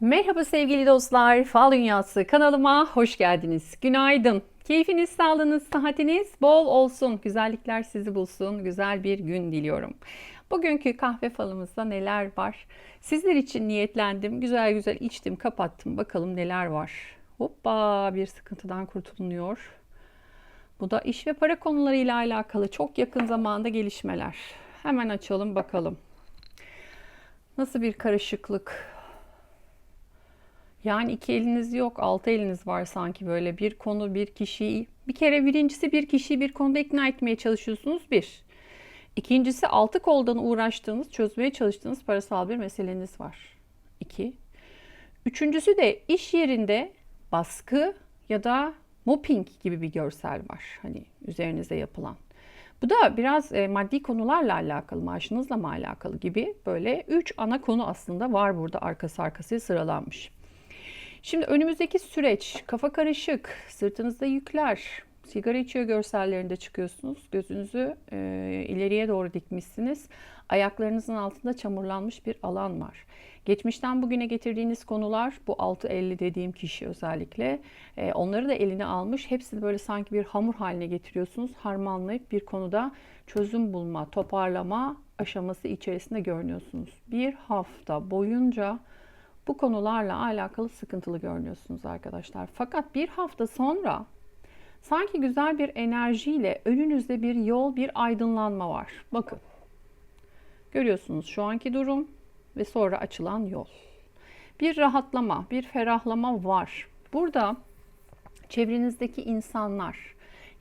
Merhaba sevgili dostlar, Fal Dünyası kanalıma hoş geldiniz. Günaydın. Keyfiniz, sağlığınız, sıhhatiniz bol olsun. Güzellikler sizi bulsun. Güzel bir gün diliyorum. Bugünkü kahve falımızda neler var? Sizler için niyetlendim. Güzel güzel içtim, kapattım. Bakalım neler var. Hoppa bir sıkıntıdan kurtulunuyor. Bu da iş ve para konularıyla alakalı çok yakın zamanda gelişmeler. Hemen açalım bakalım. Nasıl bir karışıklık, yani iki eliniz yok, altı eliniz var sanki böyle bir konu, bir kişiyi. Bir kere birincisi bir kişiyi bir konuda ikna etmeye çalışıyorsunuz bir. İkincisi altı koldan uğraştığınız, çözmeye çalıştığınız parasal bir meseleniz var. İki. Üçüncüsü de iş yerinde baskı ya da mobbing gibi bir görsel var. Hani üzerinize yapılan. Bu da biraz e, maddi konularla alakalı, maaşınızla mı alakalı gibi böyle üç ana konu aslında var burada arkası arkası sıralanmış. Şimdi önümüzdeki süreç kafa karışık, sırtınızda yükler, sigara içiyor görsellerinde çıkıyorsunuz. Gözünüzü e, ileriye doğru dikmişsiniz. Ayaklarınızın altında çamurlanmış bir alan var. Geçmişten bugüne getirdiğiniz konular bu 6.50 dediğim kişi özellikle e, onları da eline almış. Hepsini böyle sanki bir hamur haline getiriyorsunuz. Harmanlayıp bir konuda çözüm bulma, toparlama aşaması içerisinde görünüyorsunuz. Bir hafta boyunca bu konularla alakalı sıkıntılı görünüyorsunuz arkadaşlar. Fakat bir hafta sonra sanki güzel bir enerjiyle önünüzde bir yol, bir aydınlanma var. Bakın. Görüyorsunuz şu anki durum ve sonra açılan yol. Bir rahatlama, bir ferahlama var. Burada çevrenizdeki insanlar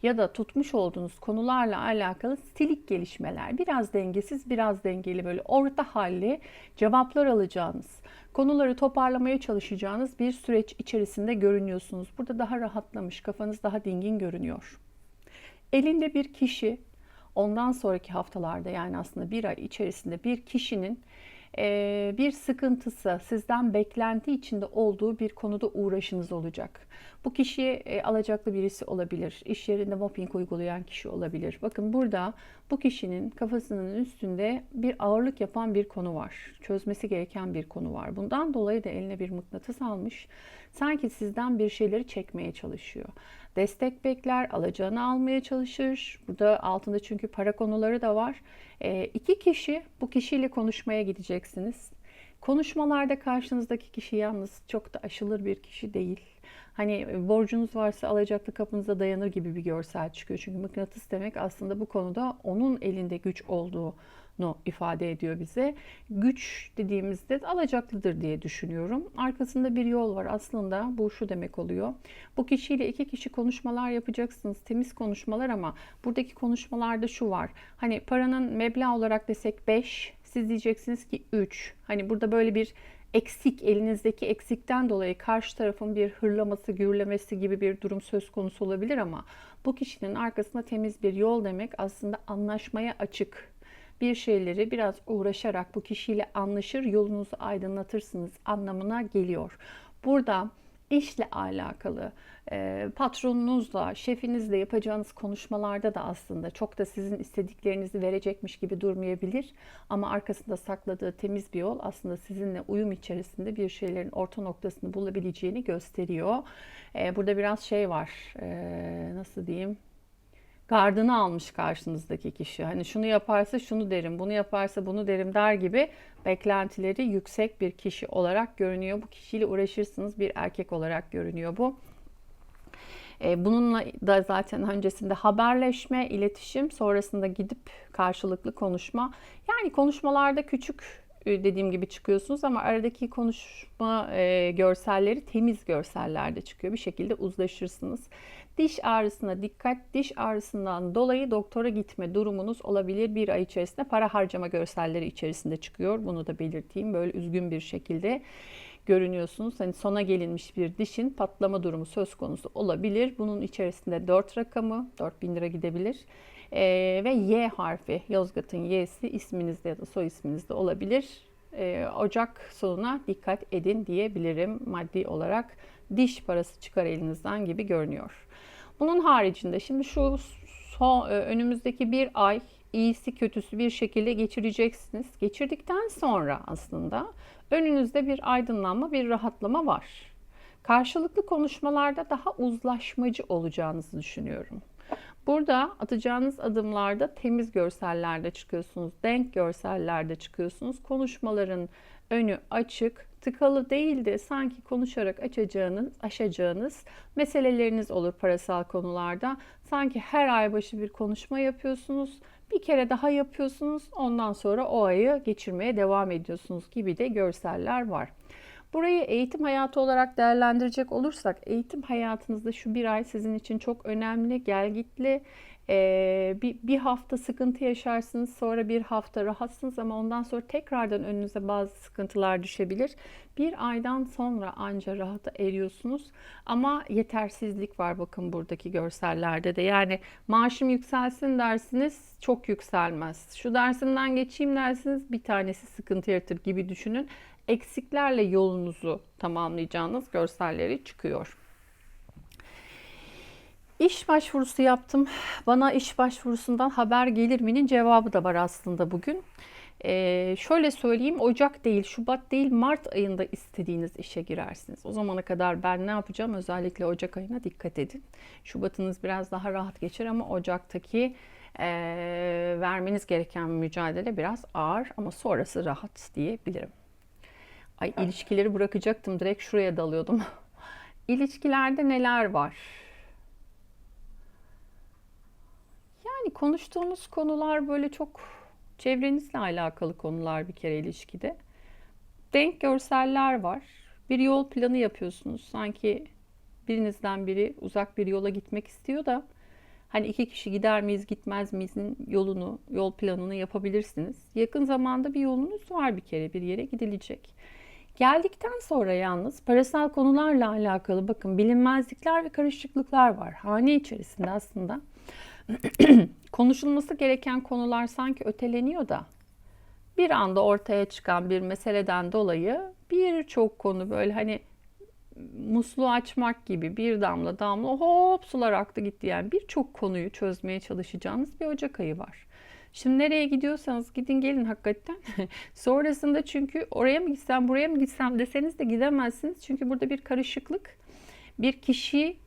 ya da tutmuş olduğunuz konularla alakalı stilik gelişmeler, biraz dengesiz, biraz dengeli böyle orta halli cevaplar alacağınız, konuları toparlamaya çalışacağınız bir süreç içerisinde görünüyorsunuz. Burada daha rahatlamış, kafanız daha dingin görünüyor. Elinde bir kişi ondan sonraki haftalarda yani aslında bir ay içerisinde bir kişinin bir sıkıntısı, sizden beklenti içinde olduğu bir konuda uğraşınız olacak. Bu kişi alacaklı birisi olabilir. İş yerinde mobbing uygulayan kişi olabilir. Bakın burada bu kişinin kafasının üstünde bir ağırlık yapan bir konu var. Çözmesi gereken bir konu var. Bundan dolayı da eline bir mıknatıs almış. Sanki sizden bir şeyleri çekmeye çalışıyor. Destek bekler, alacağını almaya çalışır. Burada altında çünkü para konuları da var. E, iki kişi bu kişiyle konuşmaya gideceksiniz. Konuşmalarda karşınızdaki kişi yalnız çok da aşılır bir kişi değil. Hani borcunuz varsa alacaklı kapınıza dayanır gibi bir görsel çıkıyor. Çünkü mıknatıs demek aslında bu konuda onun elinde güç olduğu no ifade ediyor bize. Güç dediğimizde alacaklıdır diye düşünüyorum. Arkasında bir yol var. Aslında bu şu demek oluyor. Bu kişiyle iki kişi konuşmalar yapacaksınız. Temiz konuşmalar ama buradaki konuşmalarda şu var. Hani paranın meblağ olarak desek 5, siz diyeceksiniz ki 3. Hani burada böyle bir eksik, elinizdeki eksikten dolayı karşı tarafın bir hırlaması, gürlemesi gibi bir durum söz konusu olabilir ama bu kişinin arkasında temiz bir yol demek aslında anlaşmaya açık bir şeyleri biraz uğraşarak bu kişiyle anlaşır, yolunuzu aydınlatırsınız anlamına geliyor. Burada işle alakalı e, patronunuzla, şefinizle yapacağınız konuşmalarda da aslında çok da sizin istediklerinizi verecekmiş gibi durmayabilir. Ama arkasında sakladığı temiz bir yol aslında sizinle uyum içerisinde bir şeylerin orta noktasını bulabileceğini gösteriyor. E, burada biraz şey var, e, nasıl diyeyim, gardını almış karşınızdaki kişi. Hani şunu yaparsa şunu derim, bunu yaparsa bunu derim der gibi beklentileri yüksek bir kişi olarak görünüyor. Bu kişiyle uğraşırsınız bir erkek olarak görünüyor bu. E, bununla da zaten öncesinde haberleşme, iletişim, sonrasında gidip karşılıklı konuşma. Yani konuşmalarda küçük e, dediğim gibi çıkıyorsunuz ama aradaki konuşma e, görselleri temiz görsellerde çıkıyor. Bir şekilde uzlaşırsınız. Diş ağrısına dikkat. Diş ağrısından dolayı doktora gitme durumunuz olabilir. Bir ay içerisinde para harcama görselleri içerisinde çıkıyor. Bunu da belirteyim. Böyle üzgün bir şekilde görünüyorsunuz. Hani sona gelinmiş bir dişin patlama durumu söz konusu olabilir. Bunun içerisinde 4 rakamı 4000 lira gidebilir. Ee, ve Y harfi Yozgat'ın Y'si isminizde ya da soy isminizde olabilir. Ee, Ocak sonuna dikkat edin diyebilirim maddi olarak. Diş parası çıkar elinizden gibi görünüyor. Bunun haricinde şimdi şu son, e, önümüzdeki bir ay iyisi kötüsü bir şekilde geçireceksiniz. Geçirdikten sonra aslında önünüzde bir aydınlanma, bir rahatlama var. Karşılıklı konuşmalarda daha uzlaşmacı olacağınızı düşünüyorum. Burada atacağınız adımlarda temiz görsellerde çıkıyorsunuz, denk görsellerde çıkıyorsunuz. Konuşmaların önü açık, tıkalı değil de sanki konuşarak açacağınız, aşacağınız meseleleriniz olur parasal konularda. Sanki her ay başı bir konuşma yapıyorsunuz. Bir kere daha yapıyorsunuz. Ondan sonra o ayı geçirmeye devam ediyorsunuz gibi de görseller var. Burayı eğitim hayatı olarak değerlendirecek olursak eğitim hayatınızda şu bir ay sizin için çok önemli, gelgitli. Ee, bir, bir hafta sıkıntı yaşarsınız, sonra bir hafta rahatsınız ama ondan sonra tekrardan önünüze bazı sıkıntılar düşebilir. Bir aydan sonra anca rahata eriyorsunuz ama yetersizlik var bakın buradaki görsellerde de. Yani maaşım yükselsin dersiniz çok yükselmez. Şu dersimden geçeyim dersiniz bir tanesi sıkıntı yaratır gibi düşünün eksiklerle yolunuzu tamamlayacağınız görselleri çıkıyor. İş başvurusu yaptım. Bana iş başvurusundan haber gelir mi'nin cevabı da var aslında bugün. Ee, şöyle söyleyeyim Ocak değil, Şubat değil, Mart ayında istediğiniz işe girersiniz. O zamana kadar ben ne yapacağım? Özellikle Ocak ayına dikkat edin. Şubatınız biraz daha rahat geçer ama Ocak'taki e, vermeniz gereken mücadele biraz ağır ama sonrası rahat diyebilirim. Ay ilişkileri bırakacaktım. Direkt şuraya dalıyordum. İlişkilerde neler var? Yani konuştuğunuz konular böyle çok çevrenizle alakalı konular bir kere ilişkide. Denk görseller var. Bir yol planı yapıyorsunuz. Sanki birinizden biri uzak bir yola gitmek istiyor da hani iki kişi gider miyiz gitmez miyizin yolunu, yol planını yapabilirsiniz. Yakın zamanda bir yolunuz var bir kere bir yere gidilecek. Geldikten sonra yalnız parasal konularla alakalı bakın bilinmezlikler ve karışıklıklar var. Hane içerisinde aslında konuşulması gereken konular sanki öteleniyor da bir anda ortaya çıkan bir meseleden dolayı birçok konu böyle hani musluğu açmak gibi bir damla damla hop sular aktı gitti yani birçok konuyu çözmeye çalışacağınız bir Ocak ayı var. Şimdi nereye gidiyorsanız gidin gelin hakikaten. Sonrasında çünkü oraya mı gitsem buraya mı gitsem deseniz de gidemezsiniz. Çünkü burada bir karışıklık, bir kişi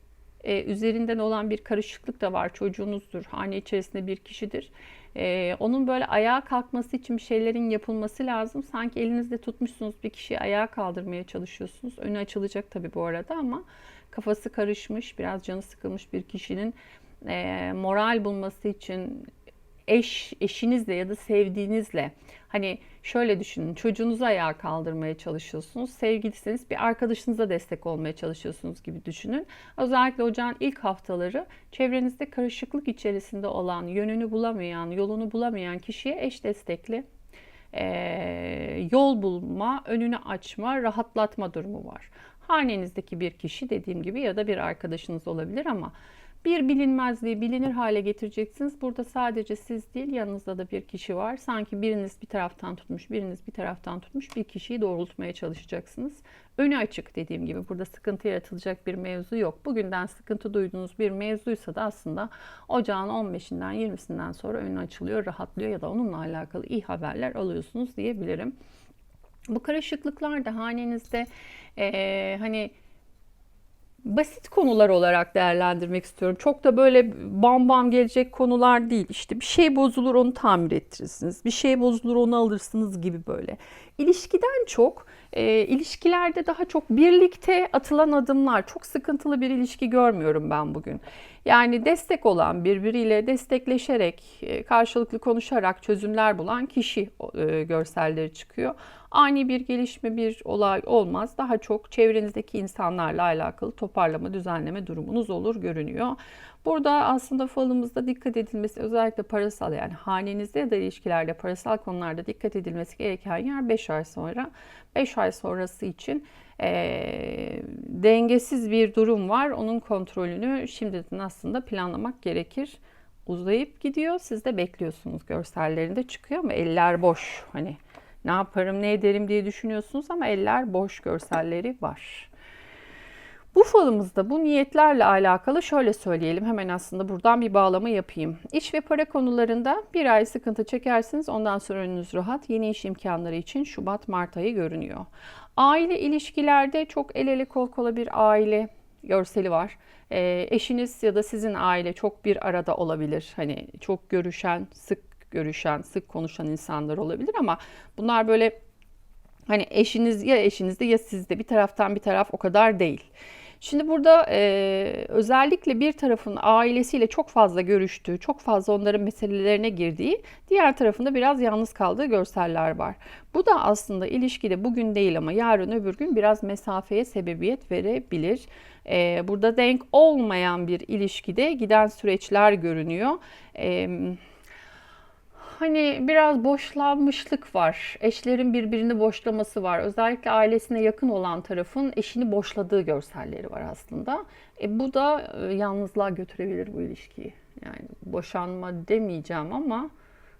e, üzerinden olan bir karışıklık da var. Çocuğunuzdur, hane içerisinde bir kişidir. E, onun böyle ayağa kalkması için bir şeylerin yapılması lazım. Sanki elinizde tutmuşsunuz bir kişiyi ayağa kaldırmaya çalışıyorsunuz. Önü açılacak tabii bu arada ama kafası karışmış, biraz canı sıkılmış bir kişinin e, moral bulması için eş, eşinizle ya da sevdiğinizle hani şöyle düşünün çocuğunuzu ayağa kaldırmaya çalışıyorsunuz. Sevgilisiniz bir arkadaşınıza destek olmaya çalışıyorsunuz gibi düşünün. Özellikle ocağın ilk haftaları çevrenizde karışıklık içerisinde olan, yönünü bulamayan, yolunu bulamayan kişiye eş destekli e, yol bulma, önünü açma, rahatlatma durumu var. Hanenizdeki bir kişi dediğim gibi ya da bir arkadaşınız olabilir ama bir bilinmezliği bilinir hale getireceksiniz. Burada sadece siz değil yanınızda da bir kişi var. Sanki biriniz bir taraftan tutmuş, biriniz bir taraftan tutmuş bir kişiyi doğrultmaya çalışacaksınız. Önü açık dediğim gibi burada sıkıntı yaratılacak bir mevzu yok. Bugünden sıkıntı duyduğunuz bir mevzuysa da aslında ocağın 15'inden 20'sinden sonra önü açılıyor, rahatlıyor ya da onunla alakalı iyi haberler alıyorsunuz diyebilirim. Bu karışıklıklar da hanenizde ee, hani basit konular olarak değerlendirmek istiyorum. Çok da böyle bam bam gelecek konular değil. İşte bir şey bozulur onu tamir ettirirsiniz. Bir şey bozulur onu alırsınız gibi böyle. İlişkiden çok e, ilişkilerde daha çok birlikte atılan adımlar. Çok sıkıntılı bir ilişki görmüyorum ben bugün. Yani destek olan birbiriyle destekleşerek, e, karşılıklı konuşarak çözümler bulan kişi e, görselleri çıkıyor. Ani bir gelişme, bir olay olmaz. Daha çok çevrenizdeki insanlarla alakalı toparlama, düzenleme durumunuz olur görünüyor. Burada aslında falımızda dikkat edilmesi özellikle parasal yani hanenizde ya da ilişkilerde parasal konularda dikkat edilmesi gereken yer 5 ay sonra. 5 ay sonrası için e, dengesiz bir durum var. Onun kontrolünü şimdiden aslında planlamak gerekir. Uzayıp gidiyor. Siz de bekliyorsunuz görsellerinde çıkıyor ama eller boş. Hani ne yaparım ne ederim diye düşünüyorsunuz ama eller boş görselleri var. Bu falımızda bu niyetlerle alakalı şöyle söyleyelim. Hemen aslında buradan bir bağlama yapayım. İş ve para konularında bir ay sıkıntı çekersiniz. Ondan sonra önünüz rahat. Yeni iş imkanları için Şubat-Mart ayı görünüyor. Aile ilişkilerde çok el ele kol kola bir aile görseli var. Ee, eşiniz ya da sizin aile çok bir arada olabilir. Hani çok görüşen, sık görüşen, sık konuşan insanlar olabilir ama bunlar böyle Hani eşiniz ya eşinizde ya sizde bir taraftan bir taraf o kadar değil. Şimdi burada e, özellikle bir tarafın ailesiyle çok fazla görüştüğü, çok fazla onların meselelerine girdiği, diğer tarafında biraz yalnız kaldığı görseller var. Bu da aslında ilişkide bugün değil ama yarın öbür gün biraz mesafeye sebebiyet verebilir. E, burada denk olmayan bir ilişkide giden süreçler görünüyor. E, Hani biraz boşlanmışlık var. Eşlerin birbirini boşlaması var. Özellikle ailesine yakın olan tarafın eşini boşladığı görselleri var aslında. E, bu da e, yalnızlığa götürebilir bu ilişkiyi. Yani boşanma demeyeceğim ama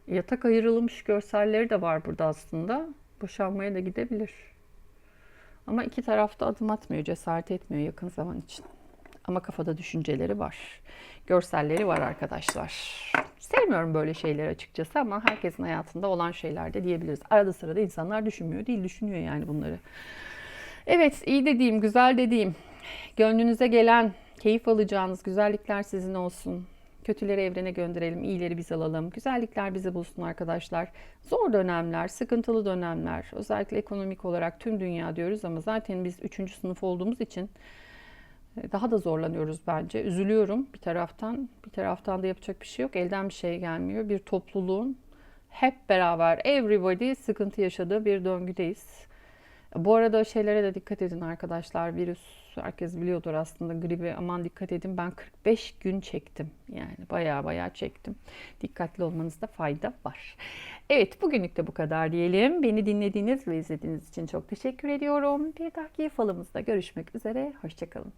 yatak ayrılmış görselleri de var burada aslında. Boşanmaya da gidebilir. Ama iki tarafta adım atmıyor, cesaret etmiyor yakın zaman için. Ama kafada düşünceleri var. Görselleri var arkadaşlar. Sevmiyorum böyle şeyleri açıkçası ama herkesin hayatında olan şeyler de diyebiliriz. Arada sırada insanlar düşünmüyor değil, düşünüyor yani bunları. Evet, iyi dediğim, güzel dediğim, gönlünüze gelen, keyif alacağınız güzellikler sizin olsun. Kötüleri evrene gönderelim, iyileri biz alalım. Güzellikler bizi bulsun arkadaşlar. Zor dönemler, sıkıntılı dönemler, özellikle ekonomik olarak tüm dünya diyoruz ama zaten biz üçüncü sınıf olduğumuz için daha da zorlanıyoruz bence. Üzülüyorum bir taraftan. Bir taraftan da yapacak bir şey yok. Elden bir şey gelmiyor. Bir topluluğun hep beraber everybody sıkıntı yaşadığı bir döngüdeyiz. Bu arada şeylere de dikkat edin arkadaşlar. Virüs herkes biliyordur aslında gribi aman dikkat edin. Ben 45 gün çektim. Yani baya baya çektim. Dikkatli olmanızda fayda var. Evet bugünlük de bu kadar diyelim. Beni dinlediğiniz ve izlediğiniz için çok teşekkür ediyorum. Bir dahaki falımızda görüşmek üzere. Hoşçakalın.